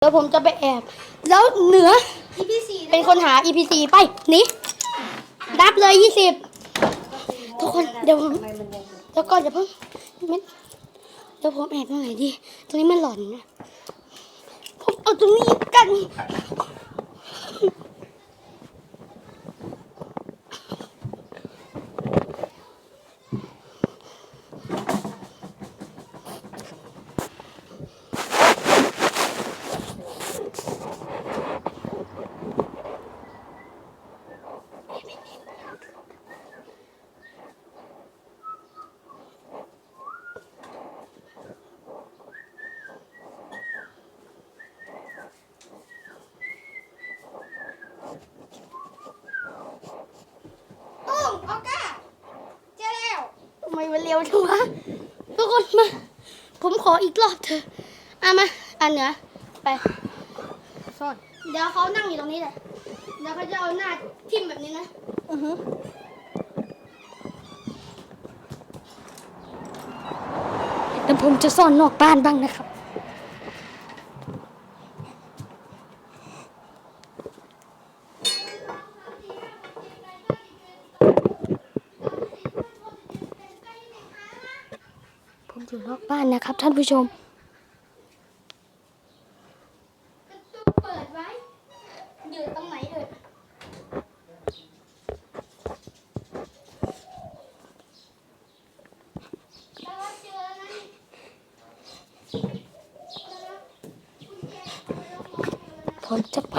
เดี๋ยวผมจะไปแอบ แล้วเหนือ EP สี่เป็นคนหา EPC ไปหนี่รับเลยยี่สิบทุกคนเดี๋ยวผมเดี๋ยวก่อนอย่าเพิ่งไม่เดี๋ยวผมแอบตรงไหนดี ตรงนี้มันหลอนนะผมเอาตรงนี้กัน ตุ้มออก้าเจอแล้ว ทำไมมันเร็ วจังวะทุกคนมา ผมขออีกรอบเถอะอะมาอันเหนือไปซ่อนเดี๋ยวเขานั่งอยู่ตรงนี้แหละเดี๋ยวเขาจะเอาหน้าทิ่มแบบนี้นะอือฮึแต่ผมจะซ่อนนอกบ้านบ้างนะครับ ผมอยู่นอกบ้านนะครับ ท่านผู้ชมประตูเปิดไว้ อยู่ตรงไหนเอ่ยแล้วก็เจอแล้วนะนี่ผมจะไป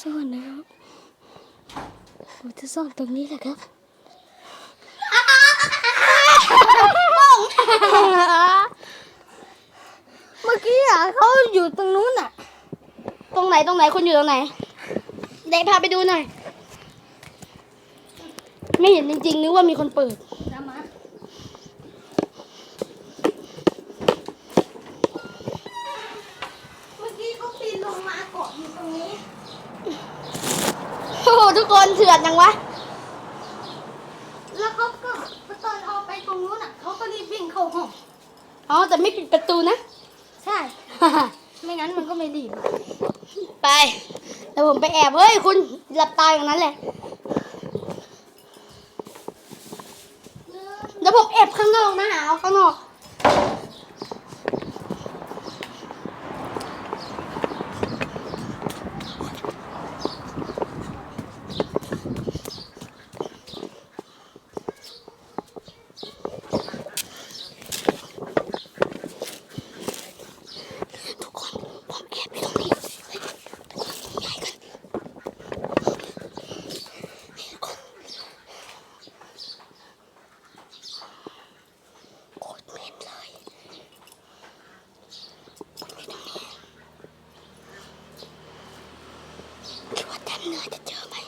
ซ่อนนะครับผมจะซ่อนตรงนี้แหละครับเมื่อกี้อะเขาอยู่ตรงนู้นอะ ตรงไหนตรงไหนคุณอยู่ตรงไหนเด็กพาไปดูหน่อย ไม่เห็นจริงๆนึกว่ามีคนเปิด น้ำมาเมื่อกี้เขาปีนลงมาเกาะอยู่ตรงนี้ โอ้โหทุกคนเถื่อนจังวะ แล้วเขาก็ตอนเอาไปตรงนู้นอะเขาก็รีบวิ่งเข้าห้องอ๋อแต่ไม่ปิดประตูนะ ใช่ ไม่งั้นมันก็ไม่รีบไปเดี๋ยวผมไปแอบเฮ้ยคุณหลับตาอย่างนั้นแหละเดี๋ยวผมแอบข้างนอกนะหาเอาข้างนอก Hadi canım.